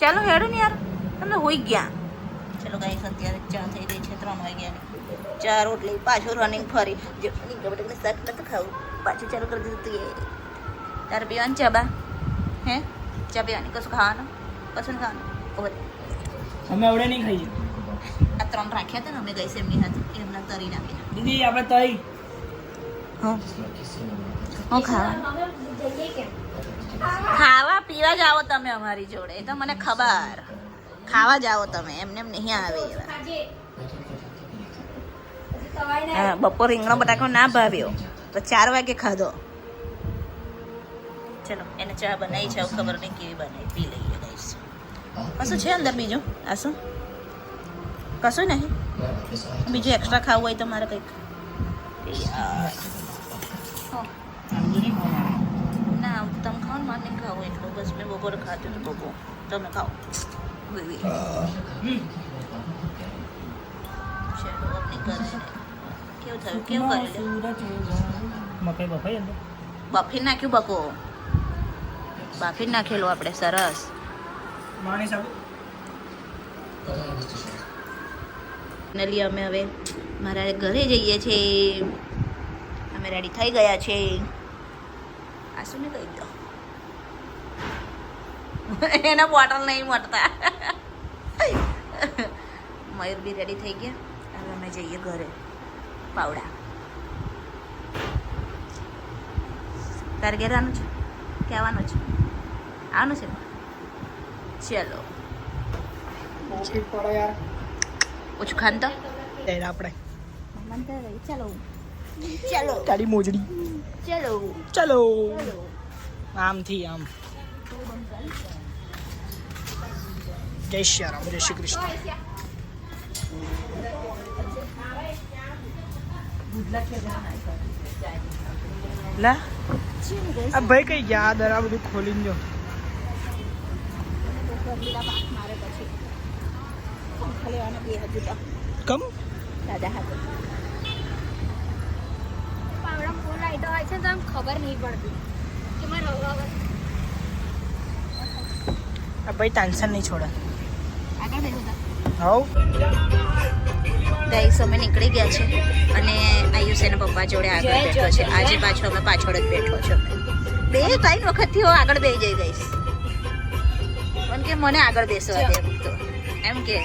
ચાલો હેડો ને યાર. તમે હોઈ ગયા. ચલો ગાઈસ અત્યારે ચા થઈ ગઈ છે ત્રણ વાગ્યાની ચા રોટલી પાછું રનિંગ ફરી. જો ગબડકને શાક નતું ખાવું પાછું ચાલુ કરી દીધું તું તારે પીવાની ચા બા? હે? ચા પીવાની? કશું ખાવાનું? કશું ખાવાનું? ઓર અમે આવડે નહીં ખાઈએ. આ ત્રણ રાખ્યા હતા ને અમે ગઈ એમની હાથ એમના તરી નાખ્યા. દીદી આપણે તરી. હા. હું ખાવા ખાવા પીવા જ આવો તમે અમારી જોડે, એ તો મને ખબર. ખાવા જાઓ તમે, એમને એમ નહીં આવે એવા. બપોર રીંગણો બટાકો ના ભાવ્યો, તો ચાર વાગે ખાધો. ચલો, એને ચા બનાવી છે ખબર નહીં કેવી બનાવી, પી લઈએ કશું છે અંદર બીજું? આ શું કશું નહીં? બીજું એક્સ્ટ્રા ખાવું હોય તો મારે કંઈક હો. ના તમે ખાઓ ને મારે નહીં ખાવું એટલું બસ મેં બપોરે ખાધું ને બપોર. તમે ખાઓ. કેવું થયું? કેવું કર્યું બફી નાખ્યું બકો બાફી નાખેલું આપણે સરસ. ફાઇનલી અમે હવે મારા ઘરે જઈએ છીએ. અમે રેડી થઈ ગયા છે આ શું ને કહી એના બોટલ નહીં મળતા. મયુર બી રેડી થઈ ગયા. હવે અમે જઈએ ઘરે. પાવડા. તારે ઘેર આવવાનું છે? કે આવવાનું છે? આવવાનું છે? ચલો. ઓછું ખાન તો. આપણે. ચલો. ચલો. તારી મોજડી. ચલો. ચલો. આમથી આમ. જય શ્રી રામ જય શ્રી કૃષ્ણ. લા આ ભાઈ કઈ ગયા આ દરા બધું ખોલીને જો. કમ? દાદા પાવડા ફૂલ લાઈટો હોય છે તો આમ ખબર નહીં પડતી. કે મારે આ ભાઈ ટેન્શન નહીં છોડે. તા ગાઈસ અમે નીકળી ગયા છે અને આયુષ એના પપ્પા જોડે આગળ બેઠો છે. આજે પાછો અમે પાછળ જ બેઠો છે. બે ત્રણ વખતથી હું આગળ બેસી જઈ ગઈશ. પણ કે મને આગળ બેસવા દે એમ તો. એમ કે.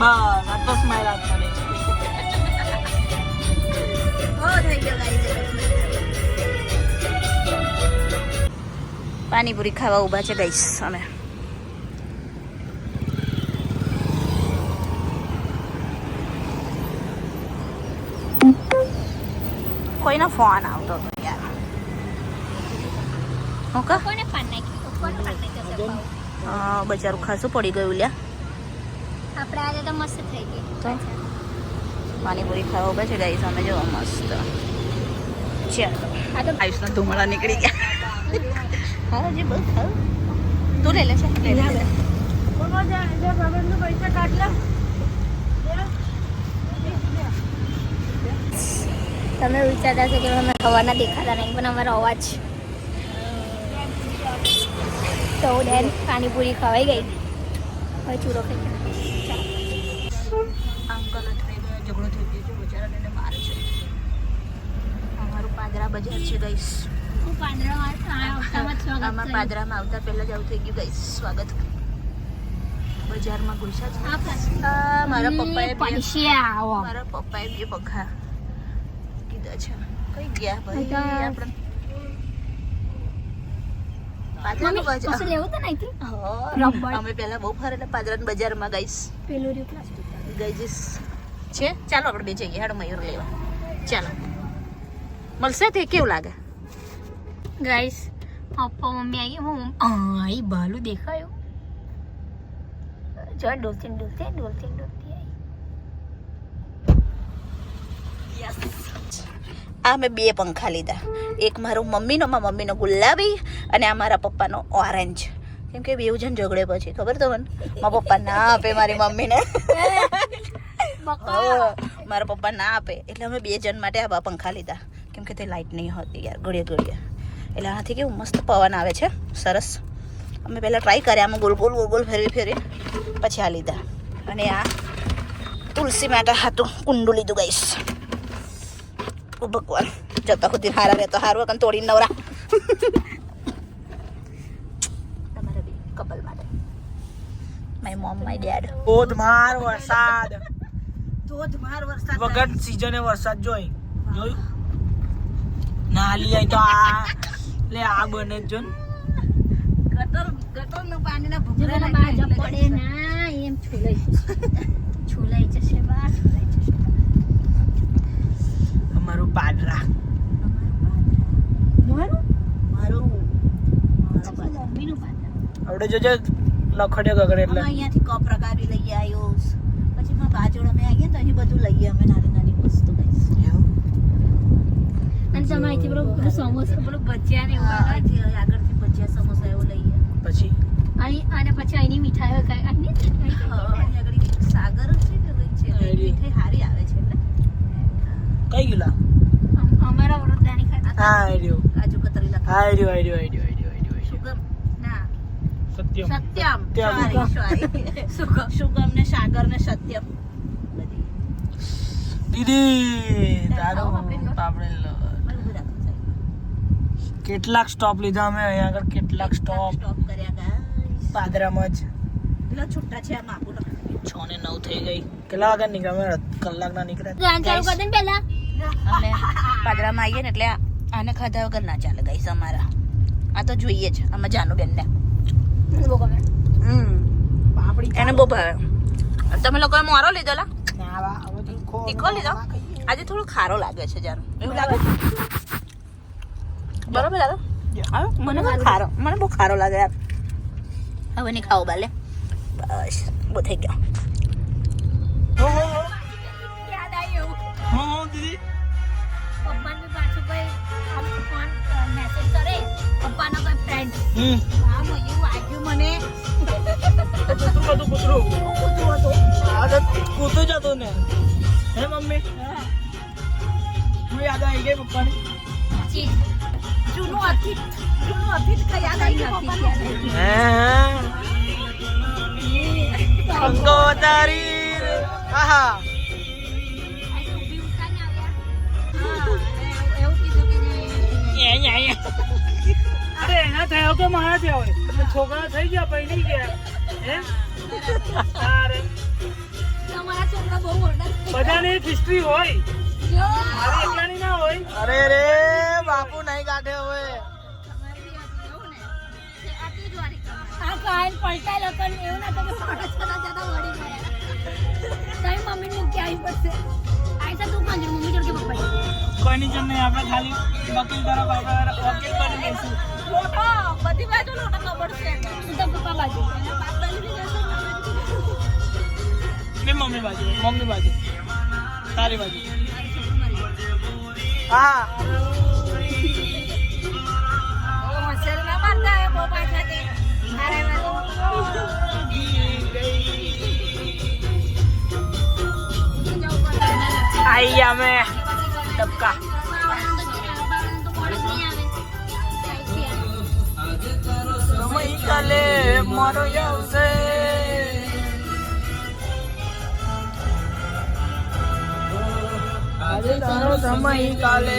બસ. પાણીપુરી ખાવા ઊભા છે ગઈશ અમે. કોઈનો ફોન આવતો હતો યાર. હું કા? કોને પાન નાખી? અ, બચારું ખાસું પડી ગયું લ્યા. આપણે આજે તો મસ્ત થઈ ગઈ. તો? પાણીપુરી ખાવા ઊભા છે ગાઈસ અમે જો મસ્ત. ચાલો. આ તો આયુષના ધુમાડા નીકળી ગયા. હા હજી બસ હા તું લઈ લે છે લઈ લે લે. તમે વિચારતા છો કે અમે હવાના દેખાતા નહીં પણ અમારો અવાજ. તો ડેન પાણીપુરી ખવાઈ ગઈ. હવે ચૂરો ખાઈ. આમ કલર થઈ ગયો ઝઘડો થઈ ગયો છે બજાર એને મારે છે. અમારું પાંદરા બજાર છે ગઈસ હું પાંદડામાં કર્યું. પાદરામાં આવતા પહેલા જ આવું થઈ ગયું ગઈ સ્વાગત. બજારમાં ઘુસ્યા છે. મારા પપ્પાએ મારા પપ્પાએ બે પંખા કીધા છે. કઈ ગયા ભાઈ? આપણે પાદરાનું બજાર લેવું તો નહીં અમે પહેલા બહુ ફરેલા પાદરાના બજારમાં ગઈશ પેલું રહ્યું પ્લાસ્ટિક ગઈજીસ છે? ચાલો આપણે બે જઈએ. હેડો મયુર લેવા. ચાલો. મળશે તે? કેવું લાગે? ગાઈસ પપ્પા આવી હું આ ભાલું દેખાયું જો ડોલતી ડોલતી ડોલતી ડોલતી આ મેં બે પંખા લીધા. એક મારો મમ્મીનો માં મમ્મીનો ગુલાબી અને આ મારા પપ્પાનો ઓરેન્જ કેમ કે બેવ જણ ઝઘડે પછી ખબર તો મને મારા પપ્પા ના આપે મારી મમ્મીને. મારા પપ્પા ના આપે. એટલે અમે બે જણ માટે આવા પંખા લીધા. કેમ કે તે લાઇટ નહીં હોતી યાર. ઘડીએ ઘડીએ એટલે આનાથી કેવું મસ્ત પવન આવે છે. સરસ. અમે પહેલાં ટ્રાય કર્યા અમે ગોલ ગોલ ગોલ ગોલ ફેરવી ફેરવી. પછી આ લીધા. અને આ તુલસી માટે હાથું કુંડું લીધું ગઈશ ઓ ભગવાન જતા સુધી હારા રહેતો હારું કંઈ તોડી નવરા. તમારા બી કપલ માટે. માય મોમ માય ડેડ ધોધમાર વરસાદ. ધોધમાર વરસાદ વગર સીઝને વરસાદ જોઈ. જોયું? નાલી આઈ તો આ લે આ બને જ ને. ગટર જો ભૂંગળા પેલા નાખ્યા બાજુ એટલે પડે ના એમ છોલાઈ છોલાઈ જશે બા છોલાઈ જશે. અમારું પાદરા મારું? મારું. મમ્મીનું પાત્ર આવડે જોજો લખડ્યો ગગડે એટલે. અહીંયાથી કપ રકાબી લઈ આવ્યો. પછી માં બાજોડ અમે આવીએ ને તો અહીં બધું લઈએ અમે નાની નાની વસ્તુ. પેલું પેલું સમોસા પેલું ભજીયા ને એવું આગળથી ભજીયા સમોસા એવું લઈએ. પછી? અહીં અને પછી અહીંની મીઠાઈઓ ખાય અહીં નહીં? અહીં હા, અહીં આગળ સાગર છે કે કંઈક છે હા, એ રહ્યું. મીઠાઈ હારી આવે છે કઈ ગયેલા અમારા વડોદરાની ખાતા. હા આઈ કાજુ કતરી લખા આઈ રહ્યો આઈ રહ્યો આઈ રહ્યો આઈ રહ્યો આઈ રહ્યો સુગમ. ના. સત્યમ. સત્યમ. સત્યમ. sorry, sorry. સુગમ. સુગમ ને સાગર ને સત્યમ. બધી. દીદી તારો પાપડી લોટ. પાપડી લોટ. મને ઊભી રાખો સાહેબ. કેટલાક સ્ટોપ લીધા અમે અહીંયા આગળ કેટલાક સ્ટોપ સ્ટોપ કર્યા guys. પાદરામાં જ. પેલા છૂટા છે આ માપું છ ને નવ થઈ ગઈ. કેટલા વાગ્યા નીકળ્યા અમે? કલાકના નીકળ્યા. ગાન ચાલુ કરી દે ને પહેલા. અમે પાદરામાં આવીએ ને એટલે આને ખાધા વગર ના ચાલે ગઈસ અમારા. આ તો જોઈએ જ અમે જાનુબેન ને હમ. પાપડી એને બહુ ભાવે. તમે લોકોએ મોરો લીધો લા? ના વા, હવે તો ખો- તીખો લીધો? આજે થોડો ખારો લાગે છે જાનું. એવું લાગે? બરોબર લાગે મને બહુ ખારો મને બહુ ખારો લાગે યાર હવે નહીં ખાવું બાલે બસ બહુ થઈ ગયો. હો, હો, હો. યાદ આવ્યું? હો, હો, દીદી. પપ્પાને બી પાછું કોઈ આમ ફોન મેસેજ કરે? પપ્પાનો કોઈ ફ્રેન્ડ હમ. હા મને. કૂતરું હતું કૂતરું. કૂતરું હતું. આ તો જ હતું ને. હે મમ્મી? હું. યાદ આવી ગઈ પપ્પાની? જૂનું પપ્પાને? આહા. અરે એના થયો કે મારા થયા છોકરા થઈ ગયા પહેલી ગયા. હે? તમારા છોકરા બહુ ઓરડા બધાની એક હિસ્ટ્રી હોય. જો મારી એકલાની ના હોય અરે રે બાપુ નહીં કાઢે હવે. આ કાન પલટાઈ લોકો એવું ના તો કે ફોટો છોડા જતા વળી ગયા. તારી મમ્મી મૂકી આવી પડશે? આયસા તું કાંજે મમ્મી જોડે પપ્પા કોઈની જન નહીં આપણે ખાલી વકીલ તરફ આપણે વકીલ બની દઈશું લોટો બધી બાજુ લોટો ખબર છે તું તો પપ્પા બાજુ. એના બાપ બાજુ બી જશે ને મમ્મી ને મમ્મી બાજુ મમ્મી બાજુ. તારી બાજુ. હા. આઈ અમે. ટપકા. સમય કાલે મારો આવશે. આજે તારો સમય કાલે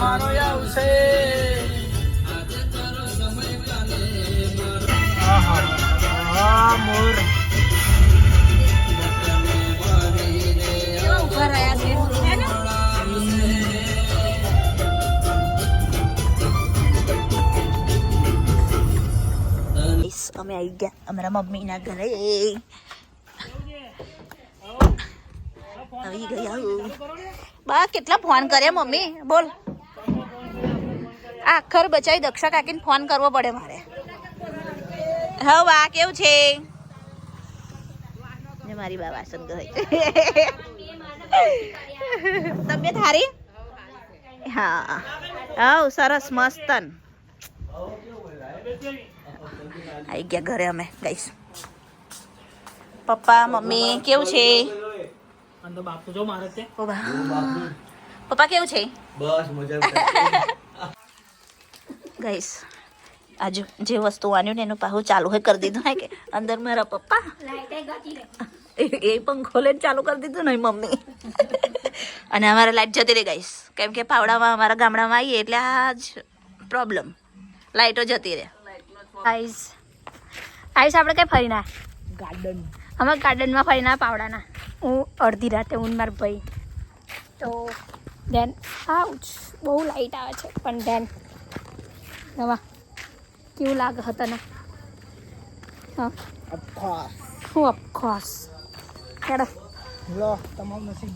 મારો આવશે. આહા, આ મોર. ઊભા રહ્યા છે અમે આવી ગયા અમારા મમ્મીના ઘરે. આવી. ગયા બા કેટલા ફોન કર્યા મમ્મી? બોલ. આખર બચાવી દક્ષા કાકીને ફોન કરવો પડે મારે. હા બા કેવું છે? મારી બા વાસણ ગઈ તબિયત હારી? હા. હવ સરસ મસ્તન. આવી ગયા ઘરે અમે ગઈશ પપ્પા મમ્મી કેવું છે? અને બાપુ જો મારે તે પપ્પા કેવું છે? બસ મજા ગઈસ આજુ જે વસ્તુ આન્યું ને એનું પાહું ચાલુ હોય કરી દીધું ને કે? અંદર મારા પપ્પા. લાઈટે ગતી રે એ- એ પંખો લઈને ચાલુ કરી દીધું ને મમ્મી. અને અમારે લાઇટ જતી રહી ગઈશ કેમ કે પાવડામાં અમારા ગામડામાં આવીએ એટલે આ જ પ્રોબ્લેમ લાઈટો જતી રહે. આઈસ આઈસ આપણે કઈ ફરી ના ગાર્ડન અમે ગાર્ડનમાં ફરી ના પાવડાના. હું અડધી રાતે હું મારા ભાઈ. તો દેન આઉચ બહુ લાઇટ આવે છે પણ દેન નવા કેવું લાગે તને? ને હા અફકોર્સ હેડો. લો તમામ નસીબ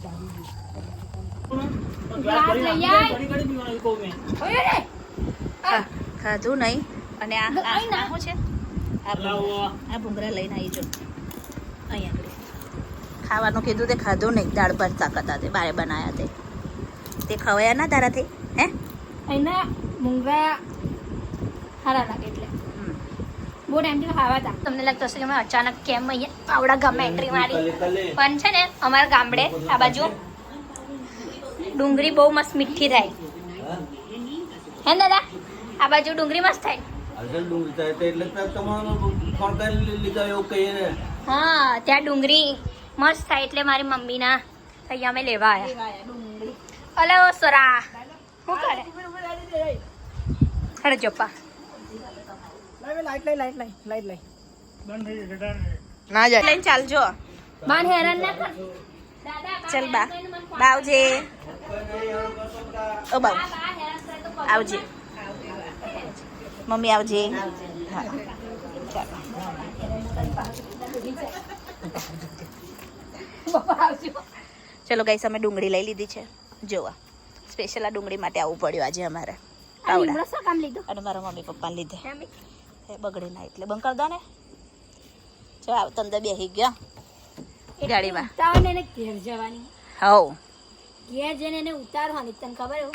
ખાધું નહીં. અને આ આ-. આ છે? આ આ ભૂંગળા લઈને આવી જો અહીંયા. ખાવાનું કીધું તે ખાધું નહીં. દાળ ભરતા કરતા હતા તે બારે બનાવ્યા તે. તે ખવાયા ના તારાથી? હે? એના મૂંગા સારા લાગે એટલે. બહુ ટાઈમથી ખાવા હતા. તમને લાગતો હશે કે અમે અચાનક કેમ અહીંયા પાવડા ગામમાં એન્ટ્રી મારી. પણ છે ને અમારા ગામડે આ બાજુ ડુંગળી બહુ મસ્ત મીઠી થાય. હે? ને દાદા? આ બાજુ ડુંગળી મસ્ત થાય. અસલ ડુંગળી થાય એટલે તમારો ફોન કરી લીધા એવું કહીએ ને. હા ત્યાં ડુંગળી મસ્ત થાય એટલે મારી મમ્મીના અહીંયા અમે લેવા આવ્યા અલે ઓ સોરા શું કરે? હરે જશે ના જાય. લઈને ચાલજો માન હેરાન ના કર. બા ચલ બા આવજે ઓ બા આવજે. મમ્મી આવજે. હા. ચાલો. ચલો ગાઈસ અમે ડુંગળી લઈ લીધી છે. જોવા. સ્પેશિયલ આ ડુંગળી માટે આવવું પડ્યું આજે અમારે. અને મારા મમ્મી પપ્પાને લીધે. બગડી ના એટલે. બંધ કર દો ને. જો આવ તંદર બેસી ગયો. ગાડીમાં. ઉતાવળ એને ઘેર જવાની. હવ. ઘેર જઈને એને ઉતારવાની. તને ખબર એવું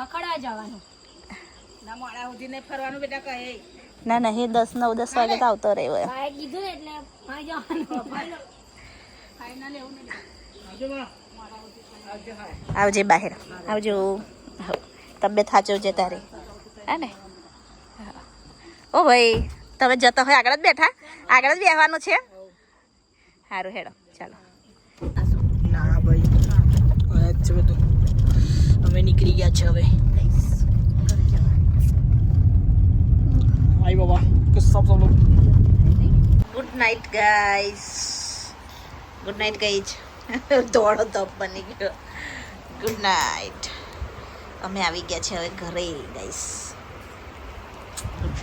રખડવા જવાનું. ના ના એ દસ નવ દસ વાગે તો આવતો રહ્યો ભાઈ કીધું ને એટલે આવી જવાનું. આવજે બહાર. આવજો. તબિયત સાચવજે તારી. હા ને. ઓ ભાઈ તમે જતા હોય આગળ જ બેઠા? આગળ જ બેહવાનું છે? સારું હેડો. ચાલો. ના ભાઈ. અમે નીકળી ગયા છે હવે આઈ બાબા કે સબ સબ log good night guys good night ગઈજ દોડો તપ બની ગયો ગુડ નાઇટ અમે આવી ગયા છે હવે ઘરે guys good night good night